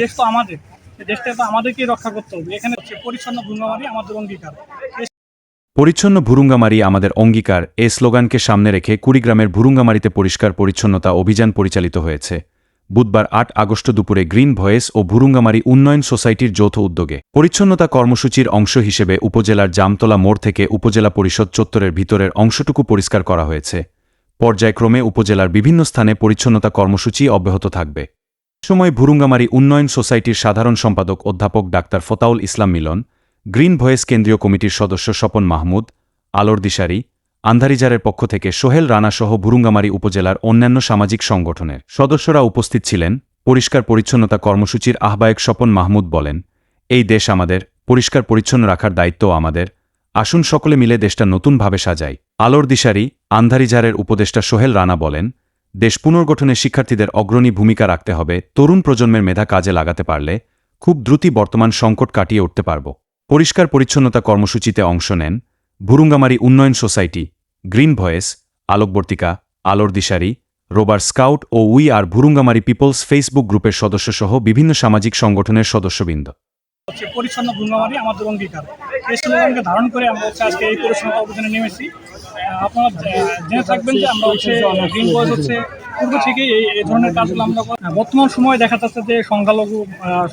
দেশ তো আমাদের। দেশটা তো আমাদেরকেই রক্ষা করতে হবে। এখানে হচ্ছে পরিচ্ছন্ন ভূঙ্গামারি আমাদের অঙ্গীকার। পরিচ্ছন্ন ভুরুঙ্গামারি আমাদের অঙ্গীকার। এ স্লোগানকে সামনে রেখে কুড়িগ্রামের ভুরুঙ্গামারিতে পরিষ্কার পরিচ্ছন্নতা অভিযান পরিচালিত হয়েছে। বুধবার আট আগস্ট দুপুরে গ্রিন ভয়েস ও ভুরুঙ্গামারি উন্নয়ন সোসাইটির যৌথ উদ্যোগে পরিচ্ছন্নতা কর্মসূচির অংশ হিসেবে উপজেলার জামতলা মোড় থেকে উপজেলা পরিষদ চত্বরের ভিতরের অংশটুকু পরিষ্কার করা হয়েছে। পর্যায়ক্রমে উপজেলার বিভিন্ন স্থানে পরিচ্ছন্নতা কর্মসূচি অব্যাহত থাকবে। সময় ভুরুঙ্গামারি উন্নয়ন সোসাইটির সাধারণ সম্পাদক অধ্যাপক doctor Fataul Islam Milon, green voice কেন্দ্রীয় কমিটির সদস্য স্বপন মাহমুদ, আলোর দিশারি, আন্ধারিজারের পক্ষ থেকে সোহেল রানাসহ ভুরুঙ্গামারি উপজেলার অন্যান্য সামাজিক সংগঠনের সদস্যরা উপস্থিত ছিলেন। পরিষ্কার পরিচ্ছন্নতা কর্মসূচির আহ্বায়ক স্বপন মাহমুদ বলেন, এই দেশ আমাদের, পরিষ্কার পরিচ্ছন্ন রাখার দায়িত্ব আমাদের। আসুন সকলে মিলে দেশটা নতুনভাবে সাজাই। আলোর দিশারি, আন্ধারিজারের উপদেষ্টা সোহেল রানা বলেন দেশ পুনর্গঠনে শিক্ষার্থীদের অগ্রণী ভূমিকা রাখতে হবে, তরুণ প্রজন্মের মেধা কাজে লাগাতে পারলে খুব দ্রুতই বর্তমান সংকট কাটিয়ে উঠতে পারব। পরিষ্কার পরিচ্ছন্নতা কর্মসূচিতে অংশ নেন ভুরুঙ্গামারি উন্নয়ন সোসাইটি, গ্রিন ভয়েস, আলোকবর্তিকা, আলোর দিশারি, রোবার scout O we are Bhurungamari people's Facebook গ্রুপের সদস্যসহ বিভিন্ন সামাজিক সংগঠনের সদস্যবৃন্দ। হচ্ছে পরিচ্ছন্ন ভূঙ্গামারি আমাদের অঙ্গীকার। এই স্লোগানকে ধারণ করে আমরা হচ্ছে আজকে এই পরিচ্ছন্নতা অভিযানে নেমেছি। আপনারা জেনে থাকবেন যে আমরা হচ্ছে গ্রিন বয়েজ হচ্ছে পূর্ব থেকেই এই এই ধরনের কাজগুলো আমরা বর্তমান সময়ে দেখা যাচ্ছে যে সংখ্যালঘু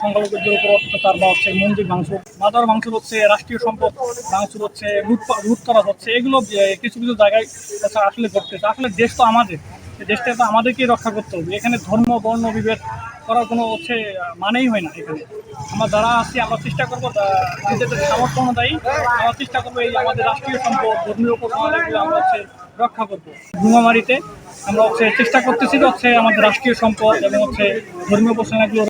সংখ্যালঘুদের উপর অত্যাচার বা হচ্ছে মন্দির ভাঙচুর, মাদার ভাঙচুর হচ্ছে, রাষ্ট্রীয় সম্পদ ভাঙচুর হচ্ছে লুট- লুটতরাজ হচ্ছে, এগুলো কিছু কিছু জায়গায় আসলে ঘটতেছে। আসলে দেশ তো আমাদের। দেশটা তো আমাদেরকেই রক্ষা করতে হবে। এখানে ধর্ম, বর্ণ, বিভেদ করার কোনো হচ্ছে মানেই হয় না এখানে। আমরা যারা আছি, আমরা চেষ্টা করব নিজেদের সামর্থ্য অনুযায়ী আমরা চেষ্টা করব এই আমাদের রাষ্ট্রীয় সম্পদ, ধর্মীয় উপাসনাগুলো আমরা হচ্ছে রক্ষা করব। ভুঙামারিতে আমরা হচ্ছে চেষ্টা করতেছি হচ্ছে আমাদের রাষ্ট্রীয় সম্পদ এবং হচ্ছে ধর্মীয় উপাসনাগুলো